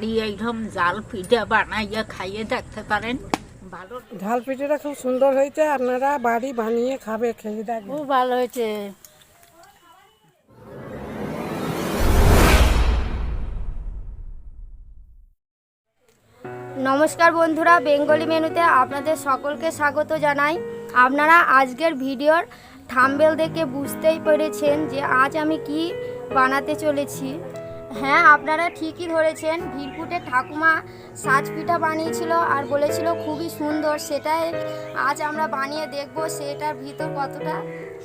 বাড়ি এইরকম জাল পিঠা বানাইয়া খাইয়ে দেখতে পারেন। ভালো ঝাল পিঠেটা খুব সুন্দর হয়েছে আপনারা বাড়ি বানিয়ে খাবে খেয়ে দেখবেন। খুব ভালো হয়েছে। নমস্কার বন্ধুরা বেঙ্গলি মেনুতে আপনাদের সকলকে স্বাগত জানাই। আপনারা আজকের ভিডিওর থাম্বেল দেখে বুঝতেই পেরেছেন যে আজ আমি কি বানাতে চলেছি। হ্যাঁ আপনারা ঠিকই ধরেছেন। ভিরপুটে ঠাকুমা সাজ পিঠা বানিয়েছিল আর বলেছিল খুবই সুন্দর। সেটাই আজ আমরা বানিয়ে দেখব সেটার ভিতর কতটা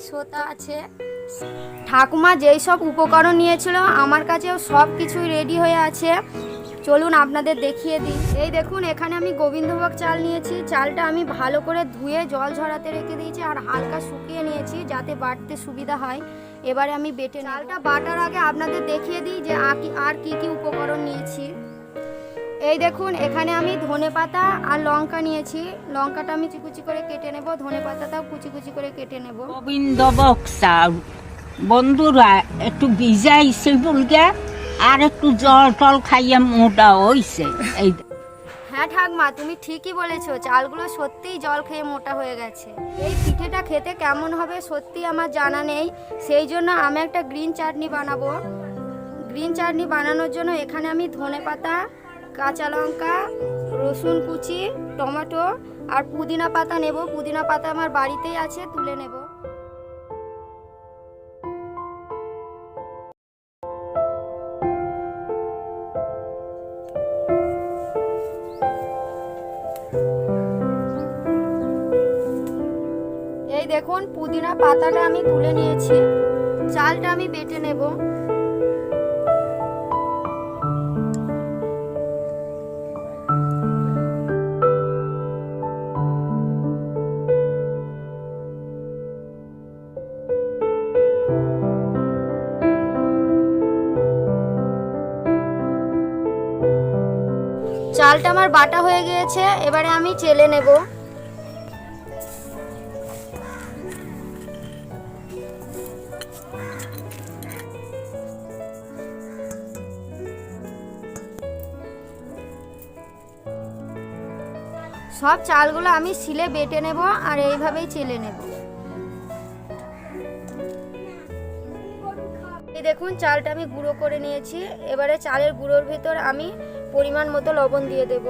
সোতা আছে। ঠাকুমা যেই সব উপকরণ নিয়েছিল, আমার কাছেও সব কিছুই রেডি হয়ে আছে। চলুন আপনাদের দেখিয়ে দিই। এই দেখুন, এখানে আমি গোবিন্দভোগ চাল নিয়েছি। চালটা আমি ভালো করে ধুয়ে জল ঝরাতে রেখে দিয়েছি আর হালকা শুকিয়ে নিয়েছি যাতে বাড়তে সুবিধা হয়। এবারে আমি বেটে। চালটা বাটার আগে আপনাদের দেখিয়ে দিই যে আর কি আর কি কি উপকরণ নিয়েছি। এই দেখুন এখানে আমি ধনে পাতা আর লঙ্কা নিয়েছি। লঙ্কাটা আমি কুচি করে কেটে নেব ধনে পাতাটাও কুচি কুচি করে কেটে নেব। গোবিন্দভোগ চাল বন্ধুরা একটু ভিজাইছে বলকে আর একটু জল টল খাইয়ে মোটা হইছে। এই হ্যাঁ ঠাকমা, তুমি ঠিকই বলেছ, চালগুলো সত্যিই জল খেয়ে মোটা হয়ে গেছে। এই পিঠেটা খেতে কেমন হবে সত্যি আমার জানা নেই, সেই জন্য আমি একটা গ্রিন চাটনি বানাবো। গ্রিন চাটনি বানানোর জন্য এখানে আমি ধনে পাতা, কাঁচা লঙ্কা, রসুন কুচি, টমেটো আর পুদিনা পাতা নেব। পুদিনা পাতা আমার বাড়িতেই আছে, তুলে নেব। এই দেখুন, পুদিনা পাতাটা আমি তুলে নিয়েছি। চালটা আমি বেটে নেব। চালটা আমার বাটা হয়ে গিয়েছে, এবারে আমি চেলে নেব। সব চালগুলো আমি শিলে বেটে নেব আর এইভাবেই চেলে নেব। এই দেখুন, চালটা আমি গুঁড়ো করে নিয়েছি। এবারে চালের গুঁড়োর ভিতর আমি পরিমাণ মতো লবণ দিয়ে দেব।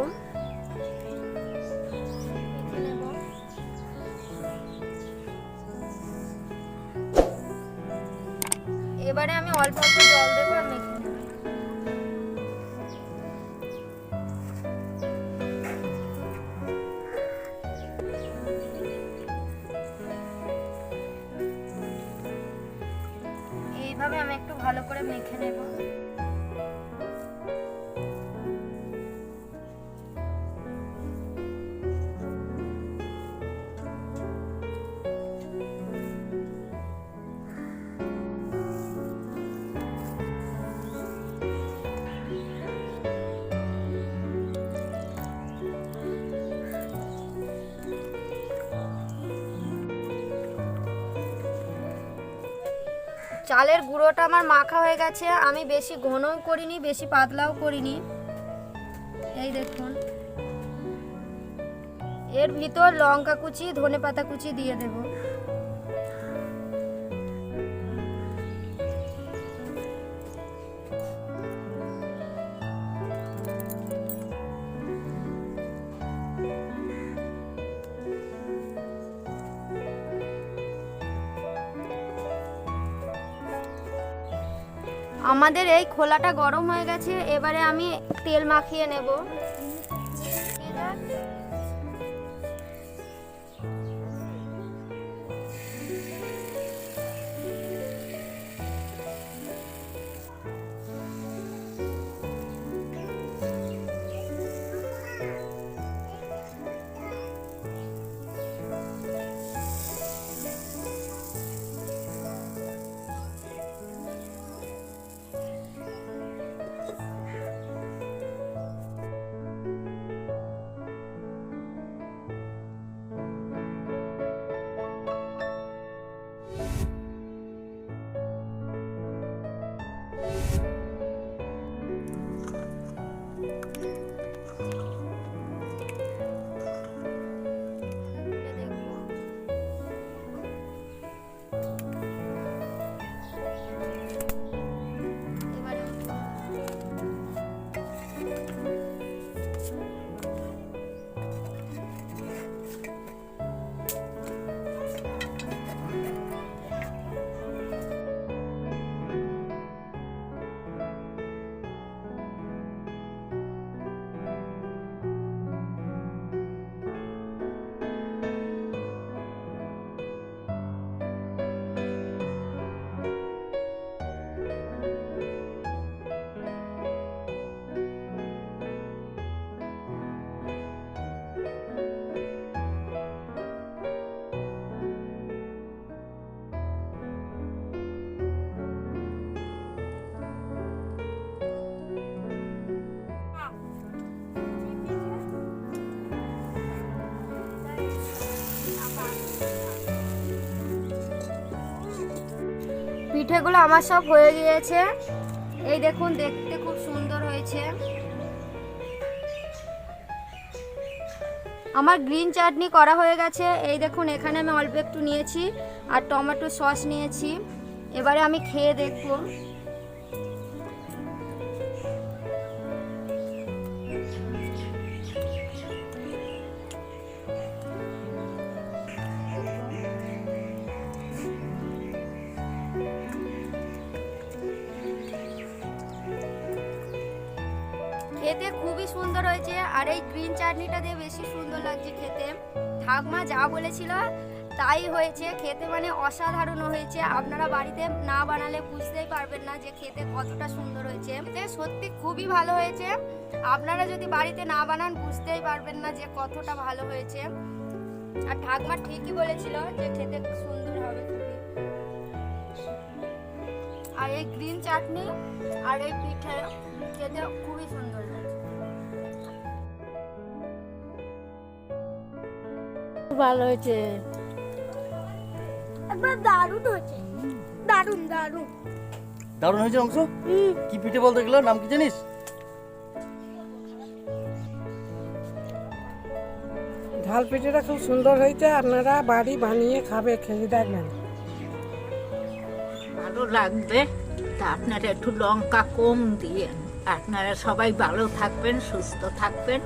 এবারে আমি অল্প অল্প জল দেবো আর একটু ভালো করে চালের গুঁড়োটা আমার মাখা হয়ে গেছে, আমি বেশি ঘনও করিনি, বেশি পাতলাও করিনি। এই দেখুন। এর ভিতর লঙ্কা কুচি ধনে পাতা কুচি দিয়ে দেব। আমাদের এই খোলাটা গরম হয়ে গেছে এবারে আমি তেল মাখিয়ে নেব। পিঠেগুলো আমার সব হয়ে গিয়েছে। এই দেখুন, দেখতে খুব সুন্দর হয়েছে। আমার গ্রিন চাটনি করা হয়ে গেছে। এই দেখুন, এখানে আমি অল্প একটু নিয়েছি আর টমেটো সস নিয়েছি। এবারে আমি খেয়ে দেখব। খেতে খুবই সুন্দর হয়েছে, আর এই গ্রিন চাটনিটা দিয়ে বেশি সুন্দর লাগছে খেতে। ঠাকমা যা বলেছিল তাই হয়েছে, খেতে মানে অসাধারণ হয়েছে। আপনারা বাড়িতে না বানালে বুঝতেই পারবেন না যে খেতে কতটা সুন্দর হয়েছে। খেতে সত্যি খুবই ভালো হয়েছে। আপনারা যদি বাড়িতে না বানান, বুঝতেই পারবেন না যে কতটা ভালো হয়েছে। আর ঠাকমা ঠিকই বলেছিল যে খেতে সুন্দর হবে আর এই গ্রিন চাটনি আর এই পিঠে খেতে খুবই সুন্দর ভালো হয়েছে। একবার দারুণ হয়েছে। দারুণ দারুণ। দারুণ হয়েছে অংশ কি পিঠে বলতে গেলো? নাম কি জানিস? ঝাল পিঠেটা খুব সুন্দর হয়েছে আপনারা বাড়ি বানিয়ে খাবে খেয়ে দেখবেন। ভালো লাগবে। তা আপনারা একটু লঙ্কা কম দিয়ে আপনারা সবাই ভালো থাকবেন সুস্থ থাকবেন।